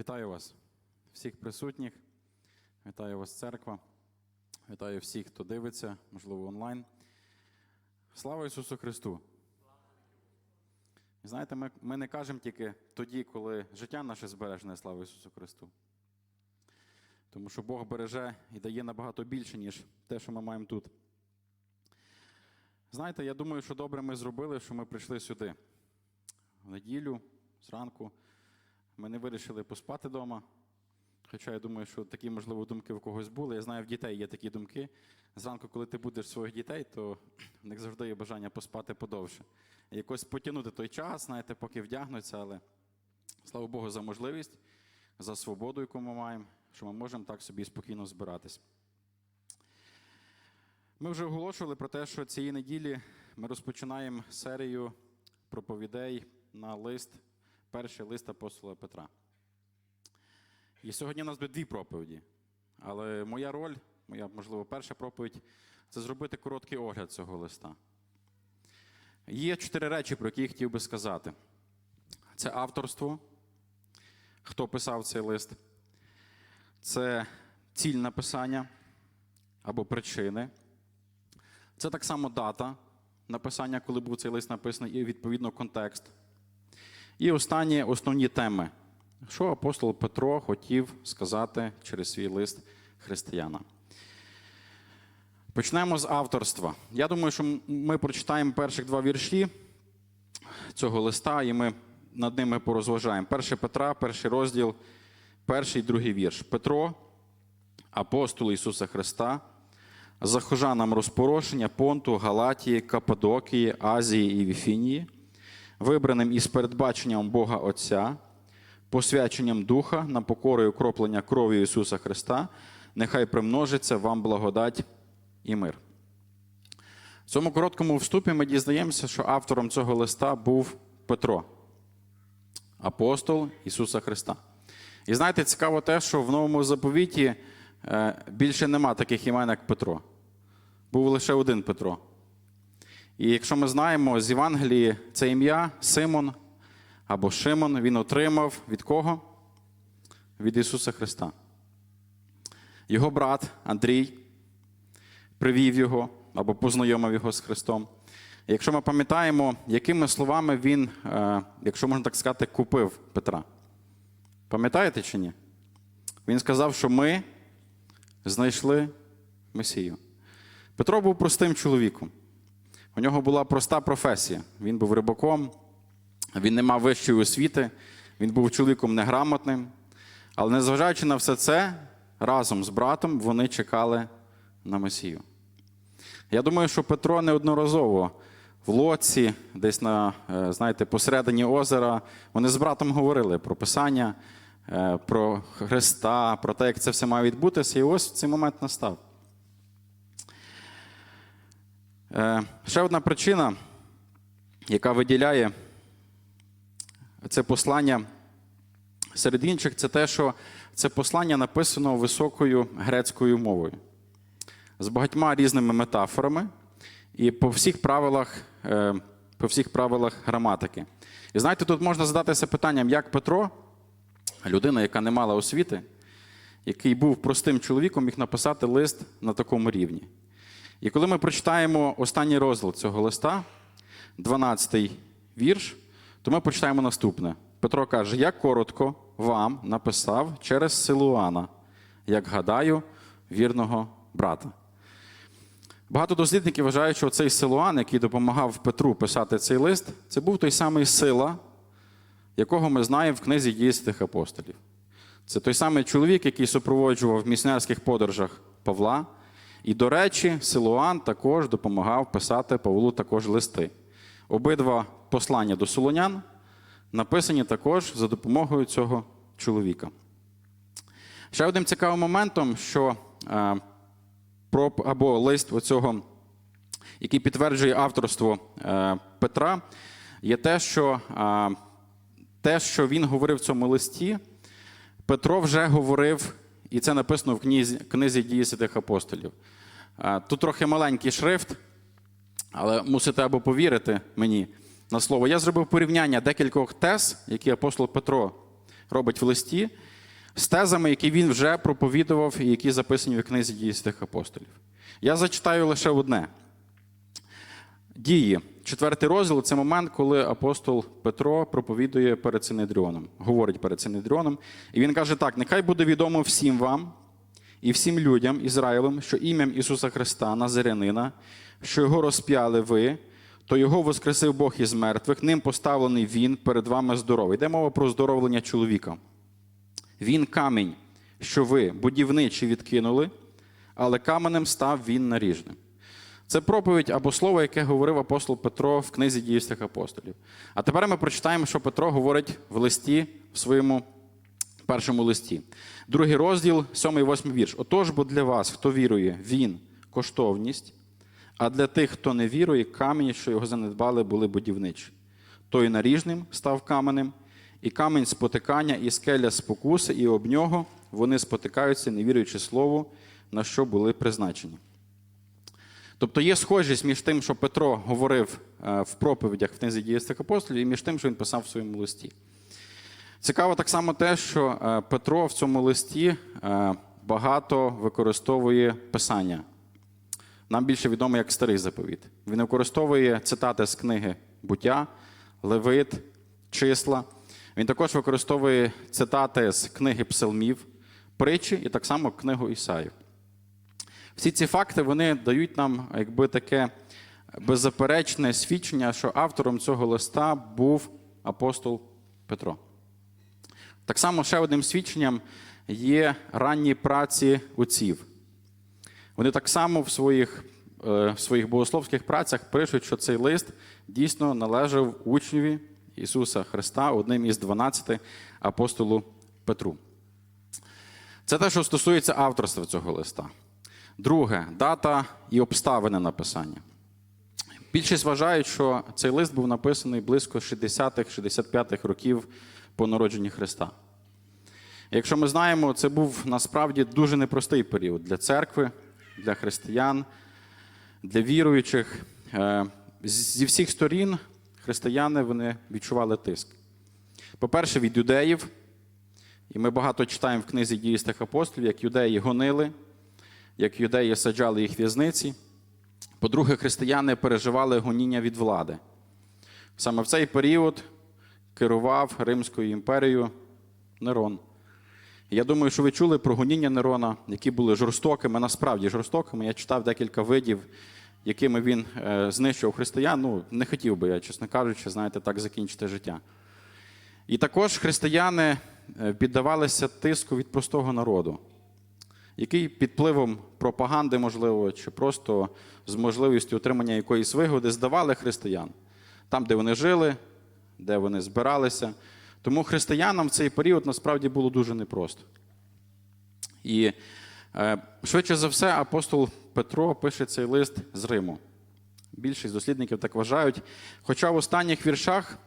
Вітаю вас, всіх присутніх. Вітаю вас, церква. Вітаю всіх, хто дивиться, можливо, онлайн. Слава Ісусу Христу! І Знаєте, ми, ми не кажемо тільки тоді, коли життя наше збережене, слава Ісусу Христу. Тому що Бог береже і дає набагато більше, ніж те, що ми маємо тут. Знаєте, я думаю, що добре ми зробили, що ми прийшли сюди. В неділю, зранку. Ми не вирішили поспати вдома. Хоча я думаю, що такі, можливо, думки в когось були. Я знаю, в дітей є такі думки. Зранку, коли ти будеш своїх дітей, то в них завжди є бажання поспати подовше. Якось потягнути той час, знаєте, поки вдягнуться, але слава Богу, за можливість, за свободу, яку ми маємо, що ми можемо так собі спокійно збиратись. Ми вже оголошували про те, що цієї неділі ми розпочинаємо серію проповідей на лист, перший лист апостола Петра. І сьогодні у нас буде дві проповіді. Але моя роль, моя, можливо, перша проповідь це зробити короткий огляд цього листа. Є чотири речі, про які я хотів би сказати: це авторство, хто писав цей лист, це ціль написання або причини. Це так само дата написання, коли був цей лист написаний, і відповідно контекст. І останні основні теми, що апостол Петро хотів сказати через свій лист християнам. Почнемо з авторства. Я думаю, що ми прочитаємо перших два вірші цього листа, і ми над ними порозважаємо. Перше Петра, перший розділ, перший і другий вірш. Петро, апостол Ісуса Христа, захожанам розпорошення Понту, Галатії, Каппадокії, Азії і Віфінії, вибраним із передбаченням Бога Отця, посвяченням Духа на покору і окроплення крові Ісуса Христа, нехай примножиться вам благодать і мир. В цьому короткому вступі ми дізнаємося, що автором цього листа був Петро, апостол Ісуса Христа. І знаєте, цікаво те, що в новому заповіті е, більше нема таких імен, як Петро. Був лише один Петро. І якщо ми знаємо з Євангелії це ім'я Симон або Шимон, він отримав від кого? Від Ісуса Христа. Його брат Андрій привів його або познайомив його з Христом. І якщо ми пам'ятаємо, якими словами він, е, якщо можна так сказати, купив Петра. Пам'ятаєте чи ні? Він сказав, що ми знайшли Месію. Петро був простим чоловіком. У нього була проста професія. Він був рибаком, він не мав вищої освіти, він був чоловіком неграмотним. Але незважаючи на все це, разом з братом вони чекали на Месію. Я думаю, що Петро неодноразово в лоці, десь на, е, знаєте, посередині озера, вони з братом говорили про Писання, е, про Христа, про те, як це все має відбутися, і ось цей момент настав. Е, Ще одна причина, яка виділяє це послання серед інших, це те, що це послання написано високою грецькою мовою, з багатьма різними метафорами і по всіх правилах, е, по всіх правилах граматики. І знаєте, тут можна задатися питанням, як Петро, людина, яка не мала освіти, який був простим чоловіком, міг написати лист на такому рівні. І коли ми прочитаємо останній розділ цього листа, 12-й вірш, то ми прочитаємо наступне. Петро каже: Я коротко вам написав через Силуана, як гадаю, вірного брата. Багато дослідників вважають, що цей Силуан, який допомагав Петру писати цей лист, це був той самий сила, якого ми знаємо в книзі дії апостолів. Це той самий чоловік, який супроводжував в місіонерських подорожах Павла. І, до речі, Силуан також допомагав писати Павлу також листи. Обидва послання до Солонян написані також за допомогою цього чоловіка. Ще одним цікавим моментом, що е, про, або лист оцього, який підтверджує авторство е, Петра, є те, що е, те, що він говорив в цьому листі, Петро вже говорив, і це написано в книзі, книзі дії святих апостолів. Тут трохи маленький шрифт, але мусите або повірити мені на слово. Я зробив порівняння декількох тез, які апостол Петро робить в листі, з тезами, які він вже проповідував і які записані в книзі дії святих апостолів. Я зачитаю лише одне. Дії, четвертий розділ це момент, коли апостол Петро проповідує перед Синедріоном, говорить перед Синедріоном. І він каже так: нехай буде відомо всім вам і всім людям Ізраїлем, що ім'ям Ісуса Христа, Назарянина, що його розп'яли ви, то його воскресив Бог із мертвих, ним поставлений він перед вами здоровий. Йде мова про здоровлення чоловіка. Він камінь, що ви, будівничі, відкинули, але каменем став він наріжним. Це проповідь або слово, яке говорив апостол Петро в книзі дійсних апостолів. А тепер ми прочитаємо, що Петро говорить в листі, в своєму першому листі. Другий розділ, сьомий, восьмий вірш. Отож, бо для вас, хто вірує, він коштовність, а для тих, хто не вірує, камені, що його занедбали, були будівничі. Той наріжним став каменем, і камінь спотикання, і скеля спокуси, і об нього вони спотикаються, не віруючи слову, на що були призначені. Тобто є схожість між тим, що Петро говорив е, в проповідях в книзі дієстих апостолів, і між тим, що він писав в своєму листі. Цікаво так само те, що е, Петро в цьому листі е, багато використовує писання. Нам більше відомо як старий заповіт. Він використовує цитати з книги Буття, Левит, Числа. Він також використовує цитати з книги Псалмів, притчі і так само книгу Ісаїв. Всі ці факти вони дають нам якби таке беззаперечне свідчення, що автором цього листа був апостол Петро. Так само ще одним свідченням є ранні праці отців. Вони так само в своїх, е, в своїх богословських працях пишуть, що цей лист дійсно належав учневі Ісуса Христа, одним із 12 апостолу Петру. Це те, що стосується авторства цього листа. Друге дата і обставини написання. Більшість вважають, що цей лист був написаний близько 60-65-х років по народженні Христа. Якщо ми знаємо, це був насправді дуже непростий період для церкви, для християн, для віруючих. Е, Зі всіх сторін християни вони відчували тиск. По-перше, від юдеїв, і ми багато читаємо в книзі дійстих апостолів, як юдеї гонили, як юдеї саджали їх в'язниці. По-друге, християни переживали гоніння від влади. Саме в цей період керував Римською імперією Нерон. Я думаю, що ви чули про гоніння Нерона, які були жорстокими, насправді жорстокими. Я читав декілька видів, якими він е, знищував християн. Ну, не хотів би я, чесно кажучи, знаєте, так закінчити життя. І також християни е, піддавалися тиску від простого народу, який під впливом пропаганди, можливо, чи просто з можливістю отримання якоїсь вигоди здавали християн там, де вони жили, де вони збиралися. Тому християнам в цей період насправді було дуже непросто. І е, швидше за все, апостол Петро пише цей лист з Риму. Більшість дослідників так вважають. Хоча в останніх віршах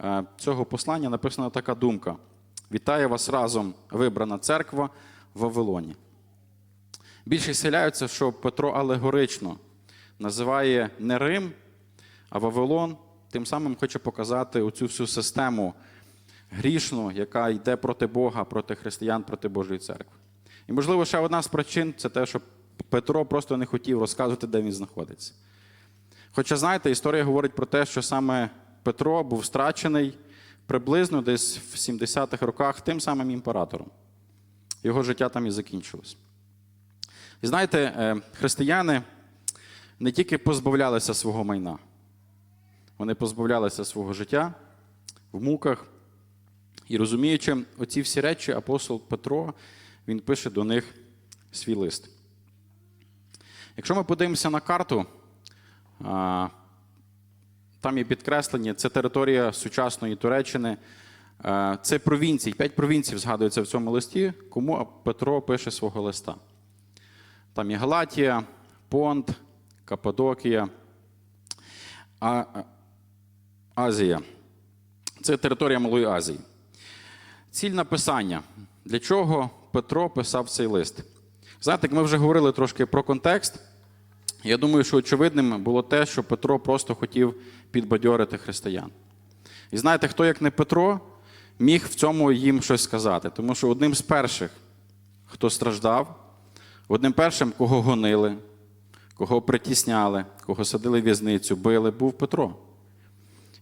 е, цього послання написана така думка: Вітаю вас разом, вибрана церква Вавилоні. Більшість схиляються, що Петро алегорично називає не Рим, а Вавилон, тим самим хоче показати оцю всю систему грішну, яка йде проти Бога, проти християн, проти Божої церкви. І, можливо, ще одна з причин це те, що Петро просто не хотів розказувати, де він знаходиться. Хоча, знаєте, історія говорить про те, що саме Петро був страчений приблизно десь в 70-х роках тим самим імператором. Його життя там і закінчилось. І знаєте, е, християни не тільки позбавлялися свого майна, вони позбавлялися свого життя в муках. І розуміючи оці всі речі, апостол Петро він пише до них свій лист. Якщо ми подивимося на карту, там є підкреслені, це територія сучасної Туреччини, це провінції, п'ять провінцій згадується в цьому листі, кому Петро пише свого листа. Там є Галатія, Понт, Каппадокія, а, Азія. Це територія Малої Азії. Ціль написання. Для чого Петро писав цей лист? Знаєте, як ми вже говорили трошки про контекст. Я думаю, що очевидним було те, що Петро просто хотів підбадьорити християн. І знаєте, хто як не Петро, міг в цьому їм щось сказати. Тому що одним з перших, хто страждав, одним першим, кого гонили, кого притісняли, кого садили в в'язницю, били, був Петро.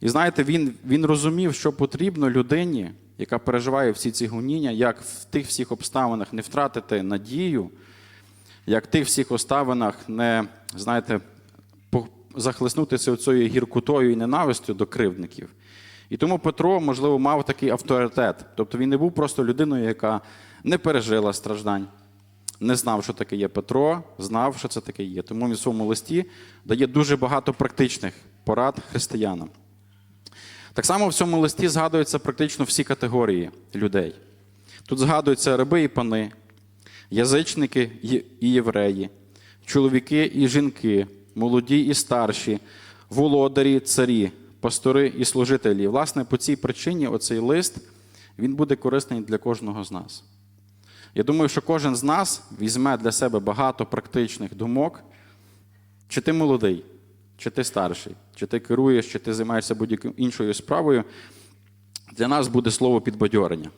І знаєте, він, він розумів, що потрібно людині, яка переживає всі ці гоніння, як в тих всіх обставинах не втратити надію, як в тих всіх обставинах не, знаєте, захлеснутися цією гіркутою і ненавистю до кривдників. І тому Петро, можливо, мав такий авторитет. Тобто він не був просто людиною, яка не пережила страждань, не знав, що таке є Петро, знав, що це таке є. Тому він в своєму листі дає дуже багато практичних порад християнам. Так само в цьому листі згадуються практично всі категорії людей. Тут згадуються раби і пани, язичники і- євреї, чоловіки і жінки, молоді і старші, володарі, царі, пастори і служителі. І, власне, по цій причині оцей лист він буде корисний для кожного з нас. Я думаю, що кожен з нас візьме для себе багато практичних думок, чи ти молодий, чи ти старший, чи ти керуєш, чи ти займаєшся будь-якою іншою справою, для нас буде слово підбадьорення.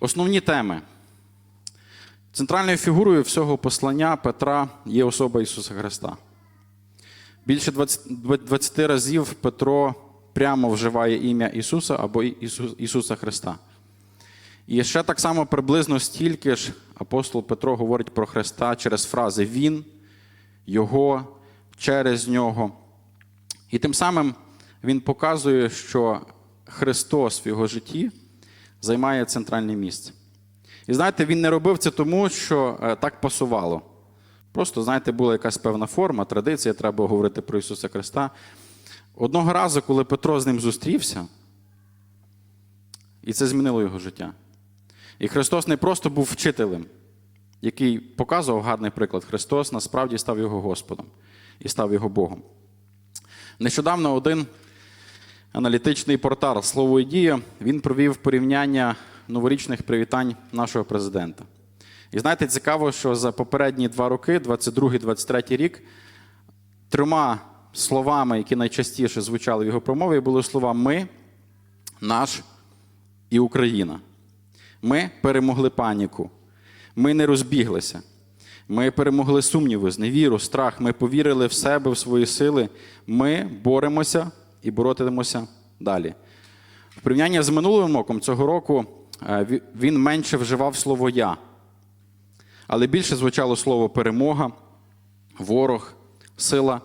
Основні теми. Центральною фігурою всього послання Петра є особа Ісуса Христа. Більше 20 20 разів Петро прямо вживає ім'я Ісуса або Ісус- Ісуса Христа. І ще так само приблизно стільки ж апостол Петро говорить про Христа через фрази Він, Його, через Нього. І тим самим він показує, що Христос в його житті займає центральне місце. І знаєте, він не робив це тому, що е, так пасувало. Просто, знаєте, була якась певна форма, традиція, треба говорити про Ісуса Христа. Одного разу, коли Петро з ним зустрівся, і це змінило його життя. І Христос не просто був вчителем, який показував гарний приклад. Христос насправді став його Господом і став його Богом. Нещодавно один аналітичний портал Слово і дія він провів порівняння новорічних привітань нашого президента. І знаєте, цікаво, що за попередні два роки, 22-23 рік, трьома словами, які найчастіше звучали в його промові, були слова ми, наш і Україна. Ми перемогли паніку. Ми не розбіглися. Ми перемогли сумніви, зневіру, страх. Ми повірили в себе, в свої сили. Ми боремося і боротимемося далі. В порівнянні з минулим роком цього року е, він менше вживав слово я, але більше звучало слово перемога, ворог, сила.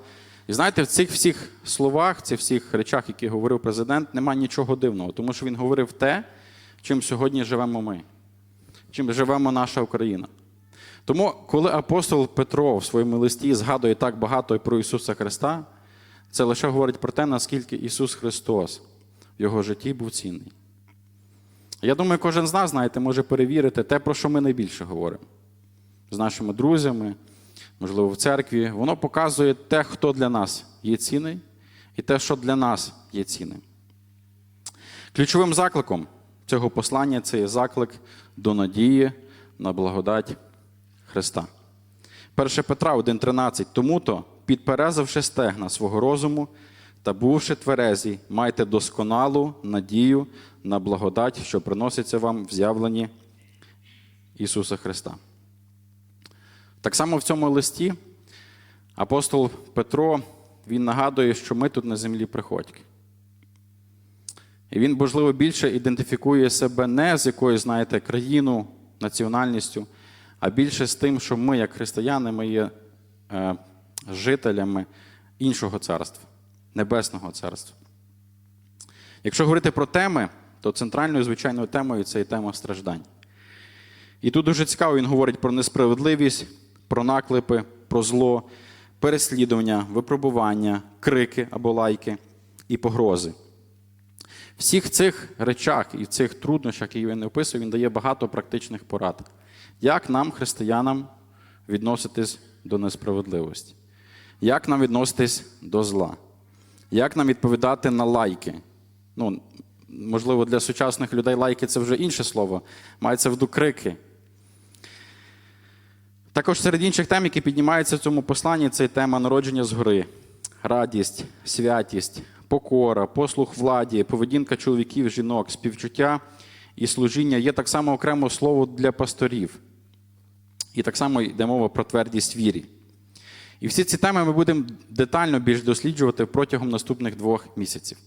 І знаєте, в цих всіх словах, цих всіх речах, які говорив президент, немає нічого дивного, тому що він говорив те, чим сьогодні живемо ми, чим живемо наша Україна. Тому, коли апостол Петро в своєму листі згадує так багато про Ісуса Христа, це лише говорить про те, наскільки Ісус Христос в його житті був цінний. Я думаю, кожен з нас, знаєте, може перевірити те, про що ми найбільше говоримо з нашими друзями, можливо, в церкві. Воно показує те, хто для нас є цінний, і те, що для нас є цінним. Ключовим закликом цього послання це є заклик до надії на благодать Христа. 1 Петра 1,13. Тому-то, підперезавши стегна свого розуму та бувши тверезі, майте досконалу надію на благодать, що приноситься вам в з'явленні Ісуса Христа. Так само в цьому листі апостол Петро він нагадує, що ми тут на землі приходьки. І він, можливо, більше ідентифікує себе не з якоюсь, знаєте, країну, національністю, а більше з тим, що ми, як християни, ми є е, жителями іншого царства, небесного царства. Якщо говорити про теми, то центральною звичайною темою це і тема страждань. І тут дуже цікаво, він говорить про несправедливість, про наклепи, про зло, переслідування, випробування, крики або лайки і погрози. Всіх цих речах і цих труднощах, які він описує, він дає багато практичних порад. Як нам, християнам, відноситись до несправедливості? Як нам відноситись до зла? Як нам відповідати на лайки? Ну, можливо, для сучасних людей лайки це вже інше слово. Мається в виду крики. Також серед інших тем, які піднімаються в цьому посланні, це тема народження згори, радість, святість, покора, послух владі, поведінка чоловіків, жінок, співчуття і служіння є так само окремо слово для пасторів. І так само йде мова про твердість вірі. І всі ці теми ми будемо детально більш досліджувати протягом наступних двох місяців.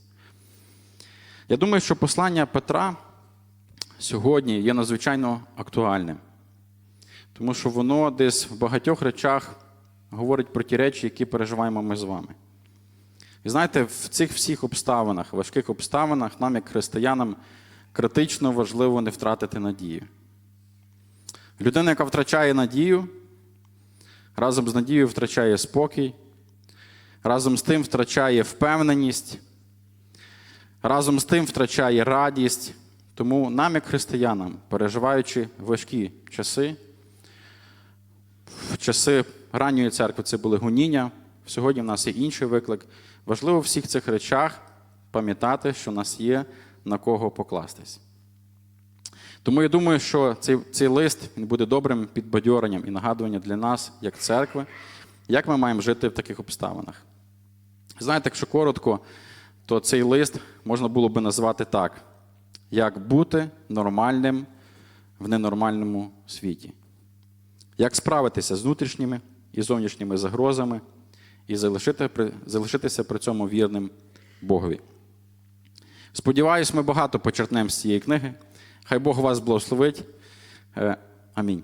Я думаю, що послання Петра сьогодні є надзвичайно актуальним, тому що воно десь в багатьох речах говорить про ті речі, які переживаємо ми з вами. І знаєте, в цих всіх обставинах, важких обставинах, нам, як християнам, критично важливо не втратити надію. Людина, яка втрачає надію, разом з надією втрачає спокій, разом з тим втрачає впевненість, разом з тим втрачає радість. Тому нам, як християнам, переживаючи важкі часи, в часи ранньої церкви це були гоніння, сьогодні в нас є інший виклик. Важливо в всіх цих речах пам'ятати, що в нас є на кого покластись. Тому я думаю, що цей, цей лист він буде добрим підбадьоренням і нагадуванням для нас, як церкви, як ми маємо жити в таких обставинах. Знаєте, якщо коротко, то цей лист можна було би назвати так: як бути нормальним в ненормальному світі. Як справитися з внутрішніми і зовнішніми загрозами і залишити, залишитися при цьому вірним Богові. Сподіваюсь, ми багато почерпнемо з цієї книги. Хай Бог вас благословить. Е, Амінь.